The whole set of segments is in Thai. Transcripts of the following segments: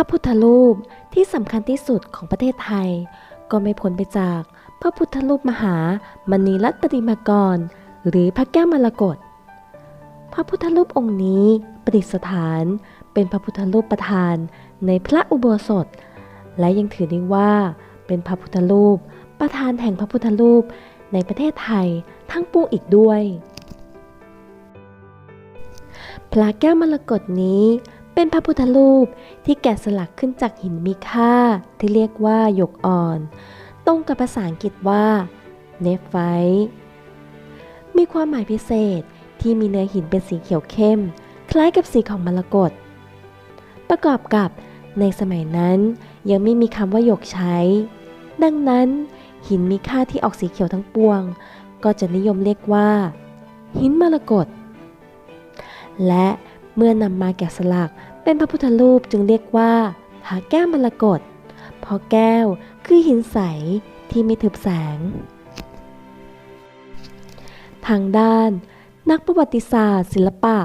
ระพุทธรูปที่สำคัญที่สุดของประเทศไทย ก็ไม่พ้นไปจากพระพุทธรูปมหามณีรัตปฏิมากร หรือพระแก้วมรกตพระพุทธรูปองค์นี้ประดิษฐานเป็นพระพุทธรูปประธานในพระอุโบสถ และยังถือได้ว่าเป็นพระพุทธรูปประธานแห่งพระพุทธรูปในประเทศไทยทั้งปวงอีกด้วย พระแก้วมรกตนี้ เป็นพระพุทธรูปที่แกะสลักขึ้นจากหินมีค่าที่เรียกว่าหยกอ่อน ตรงกับภาษาอังกฤษว่าเนฟไฟมีความหมายพิเศษที่มีเนื้อหินเป็นสีเขียวเข้ม คล้ายกับสีของมรกต ประกอบกับในสมัยนั้นยังไม่มีคำว่าหยกใช้ ดังนั้น หินมีค่าที่ออกสีเขียวทั้งปวง ก็จะนิยมเรียกว่า หินมรกต และเมื่อนำมาแกะสลัก เป็นพระพุทธรูปจึงเรียกว่าพระแก้วมรกตเพราะแก้วคือหินใสที่ไม่ทึบแสง ทางด้านนักประวัติศาสตร์ ศิลปะ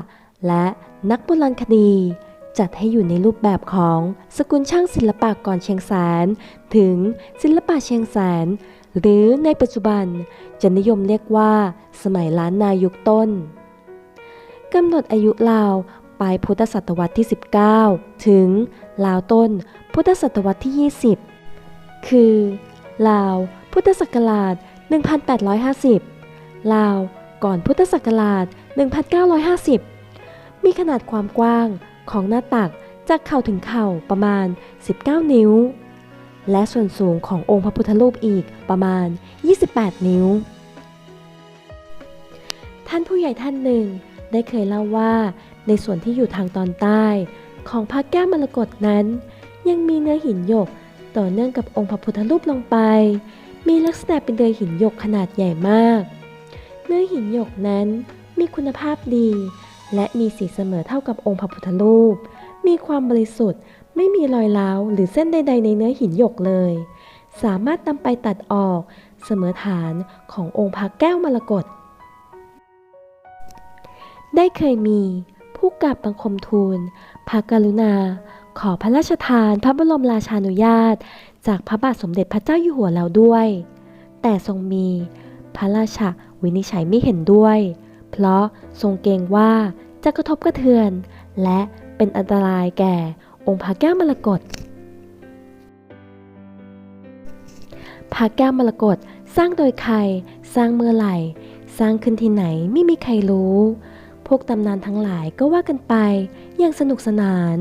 และนักโบราณคดี จัดให้อยู่ในรูปแบบของสกุลช่างศิลปะก่อนเชียงแสน ถึงศิลปะเชียงแสน หรือในปัจจุบันจะนิยมเรียกว่า สมัยล้านนายุคต้นกำหนดอายุราว ปลายพุทธศตวรรษที่ 19 ถึงราวต้นพุทธศตวรรษที่ 20 คือราวพุทธศักราช 1850ราวก่อนพุทธศักราช 1950 มีขนาดความกว้างของหน้าตักจากเข่าถึงเข่าประมาณ 19 นิ้ว และส่วนสูงขององค์พระพุทธรูปอีกประมาณ 28 นิ้ว ท่านผู้ใหญ่ท่านหนึ่งได้เคยเล่าว่า ในส่วนที่อยู่ทางตอนใต้ ของพระแก้วมรกตนั้น ยังมีเนื้อหินหยกต่อเนื่องกับองค์พระพุทธรูปลงไป มีลักษณะเป็นเนื้อหินหยกขนาดใหญ่มาก เนื้อหินหยกนั้นมีคุณภาพดี และมีสีเสมอเท่ากับองค์พระพุทธรูป มีความบริสุทธิ์ไม่มีรอยร้าวหรือเส้นใด ๆ ในเนื้อหินหยกเลย สามารถนำไปตัดออกเสมอฐานขององค์พระแก้วมรกตได้เคยมี ผู้กราบบังคมทูล พระกรุณา ขอพระราชทานพระบรมราชานุญาต จากพระบาทสมเด็จพระเจ้าอยู่หัวแล้วด้วย แต่ทรงมีพระราชาวินิจฉัยไม่เห็นด้วย เพราะทรงเกรงว่าจะกระทบกระเทือน และเป็นอันตรายแก่องค์พระแก้วมรกตพระแก้วมรกตสร้างโดยใคร สร้างเมื่อไหร่ สร้างขึ้นที่ไหนไม่มีใครรู้ พวกตำนานทั้งหลายก็ว่ากันไปอย่างสนุกสนาน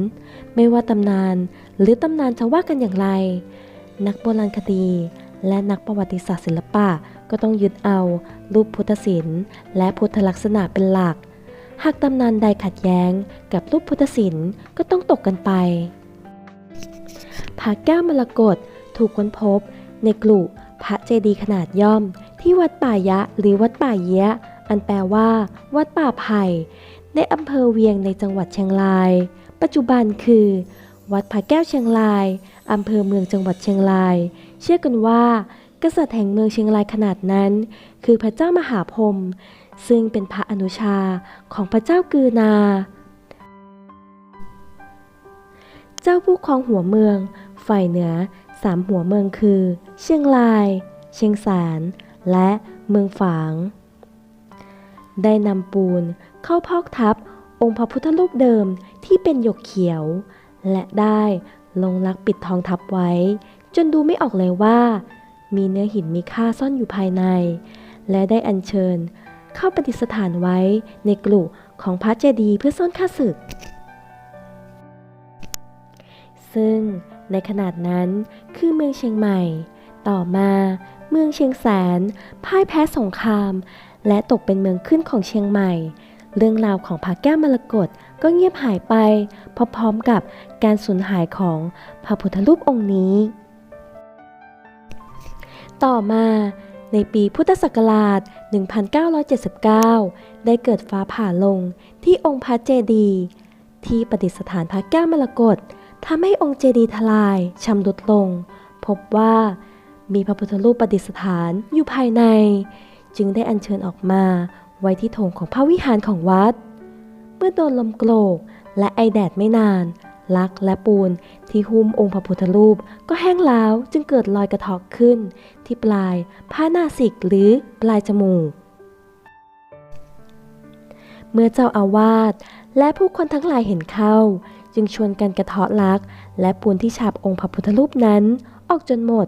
ไม่ว่าตำนานหรือตำนานจะว่ากันอย่างไร นักโบราณคดี และนักประวัติศาสตร์ศิลปะก็ต้องยึดเอารูปพุทธศิลป์ และพุทธลักษณะเป็นหลัก หากตำนานใดขัดแย้งกับรูปพุทธศิลป์ก็ต้องตกกันไปพระแก้วมรกตถูกค้นพบในกลุ่พระเจดีย์ขนาดย่อมที่วัดป่ายะหรือวัดป่าเยะ อันแปลว่า วัดป่าไผ่ในอำเภอเวียงในจังหวัดเชียงราย ปัจจุบันคือ วัดพระแก้วเชียงรายอำเภอเมืองจังหวัดเชียงราย เชื่อกันว่า กษัตริย์แห่งเมืองเชียงรายขนาดนั้น คือพระเจ้ามหาพรมซึ่งเป็นพระอนุชาของพระเจ้ากือนา เจ้าผู้ครองหัวเมือง ฝ่ายเหนือสามหัวเมืองคือ เชียงราย เชียงแสนและเมืองฝาง ได้นำปูนเข้าพอกทับองค์พระพุทธรูปเดิมที่เป็นหยกเขียว และได้ลงลักปิดทองทับไว้ จนดูไม่ออกเลยว่า มีเนื้อหินมีค่าซ่อนอยู่ภายใน และได้อัญเชิญ เข้าปฏิสถานไว้ในกลุ่ของพระเจดีย์เพื่อซ่อนข้าศึก ซึ่งในขนาดนั้นคือเมืองเชียงใหม่ ต่อมา เมืองเชียงแสน พ่ายแพ้สงคราม และตกเป็นเมืองขึ้นของเชียงใหม่ เรื่องราวของพระแก้วมรกตก็เงียบหายไปพร้อมๆกับการสูญหายของพระพุทธรูปองค์นี้ ต่อมาในปีพุทธศักราช 1979 ได้เกิดฟ้าผ่าลงที่องค์พระเจดีย์ที่ประดิษฐานพระแก้วมรกตทำให้องค์เจดีย์ทลายชำรุดลง พบว่า มีพระพุทธรูปประดิษฐานอยู่ภายใน จึงได้อัญเชิญออกมาไว้ที่โถงของพระวิหารของวัด เมื่อโดนลมโกรกและไอแดดไม่นาน ลักและปูนที่หุ้มองค์พระพุทธรูปก็แห้งล้าวจึงเกิดรอยกระเทอกขึ้น ที่ปลายผ้าหน้าสิกหรือปลายจมูก เมื่อเจ้าอาวาสและผู้คนทั้งหลายเห็นเข้า จึงชวนกันกระเทาะลัก และปูนที่ฉาบองค์พระพุทธรูปนั้นออกจนหมด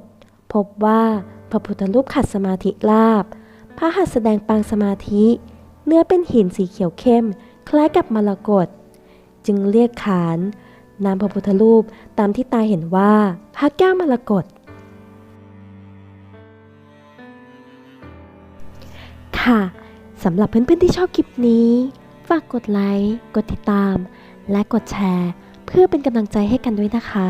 พบว่าพระพุทธรูปขัดสมาธิลาบ พระหัตถ์แสดงปางสมาธิ เนื้อเป็นหินสีเขียวเข้ม คล้ายกับมรกต จึงเรียกขานนามพระพุทธรูปตามที่ตาเห็นว่าพระแก้วมรกตค่ะสำหรับเพื่อนๆที่ชอบคลิปนี้ ฝากกดไลค์ กดติดตาม และกดแชร์ เพื่อเป็นกำลังใจให้กันด้วยนะคะ